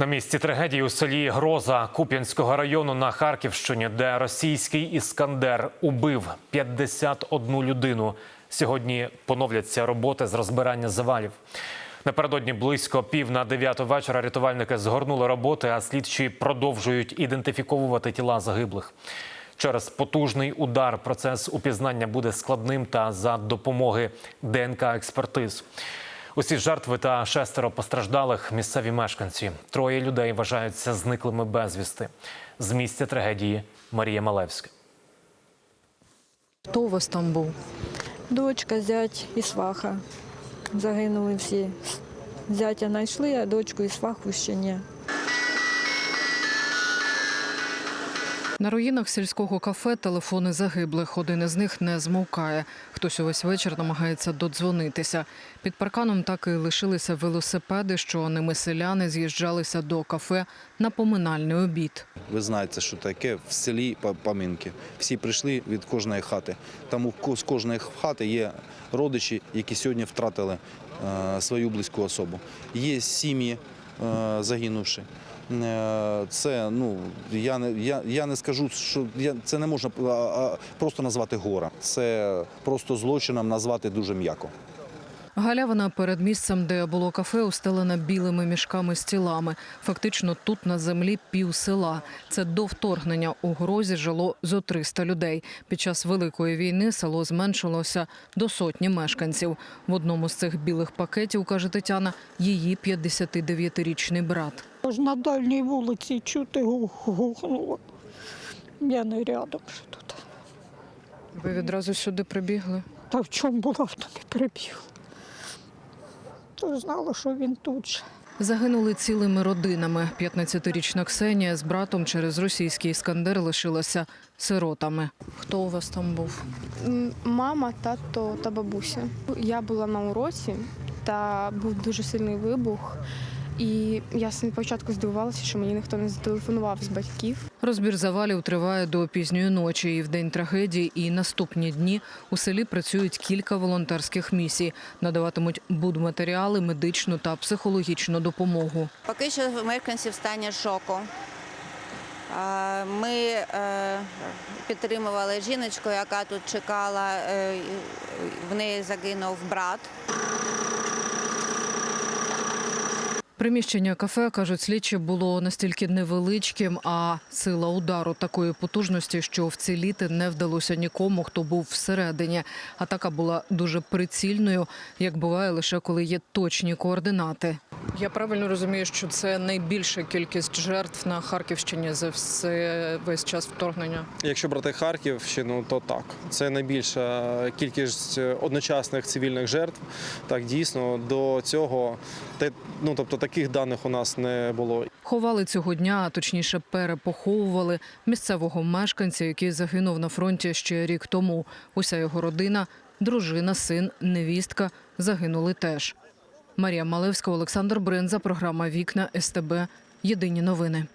На місці трагедії у селі Гроза Куп'янського району на Харківщині, де російський іскандер убив 51 людину. Сьогодні поновляться роботи з розбирання завалів. Напередодні близько пів на дев'яту вечора рятувальники згорнули роботи, а слідчі продовжують ідентифіковувати тіла загиблих. Через потужний удар процес упізнання буде складним та за допомоги ДНК експертиз. Усі жертви та шестеро постраждалих місцеві мешканці. Троє людей вважаються зниклими безвісти. З місця трагедії Марія Малевська. Хто у вас там був? Дочка, зять і сваха. Загинули всі. Зятя знайшли, а дочку і сваху ще ні. На руїнах сільського кафе телефони загиблих. Один із них не змовкає. Хтось увесь вечір намагається додзвонитися. Під парканом так і лишилися велосипеди, що ними селяни з'їжджалися до кафе на поминальний обід. Ви знаєте, що таке в селі поминки. Всі прийшли від кожної хати. Там з кожної хати є родичі, які сьогодні втратили е, свою близьку особу. Є сім'ї е, загинувши. Це ну я не я, я не скажу, що я це не можна просто назвати гора. Це просто злочином назвати дуже м'яко. Галявина перед місцем, де було кафе, устелена білими мішками з тілами. Фактично тут на землі пів села. Це до вторгнення у грозі жило зо 300 людей. Під час великої війни село зменшилося до сотні мешканців. В одному з цих білих пакетів, каже Тетяна, її 59-річний брат. Аж на дальній вулиці чути гухнуло. Я не рядом що тут. Ви відразу сюди прибігли. Та в чому була, в тому і прибіг. То знала, що він тут же. Загинули цілими родинами. 15-річна Ксенія з братом через російський іскандер лишилася сиротами. Хто у вас там був? Мама, тато та бабуся. Я була на уроці, та був дуже сильний вибух. І я спочатку здивувалася, що мені ніхто не зателефонував з батьків. Розбір завалів триває до пізньої ночі. І в день трагедії і наступні дні у селі працюють кілька волонтерських місій. Надаватимуть будматеріали, медичну та психологічну допомогу. Поки що мешканці в стані шоку. Ми е, підтримували жіночку, яка тут чекала. е, В неї загинув брат. Приміщення кафе, кажуть слідчі, було настільки невеличким, а сила удару такої потужності, що вціліти не вдалося нікому, хто був всередині. Атака була дуже прицільною, як буває лише коли є точні координати. Я правильно розумію, що це найбільша кількість жертв на Харківщині за все весь час вторгнення. Якщо брати Харківщину, то так. Це найбільша кількість одночасних цивільних жертв. Так, дійсно, до цього ну, тобто, таких даних у нас не було. Ховали цього дня, а точніше перепоховували місцевого мешканця, який загинув на фронті ще рік тому. Уся його родина, дружина, син, невістка загинули теж. Марія Малевська, Олександр Бринза, програма Вікна СТБ. Єдині новини.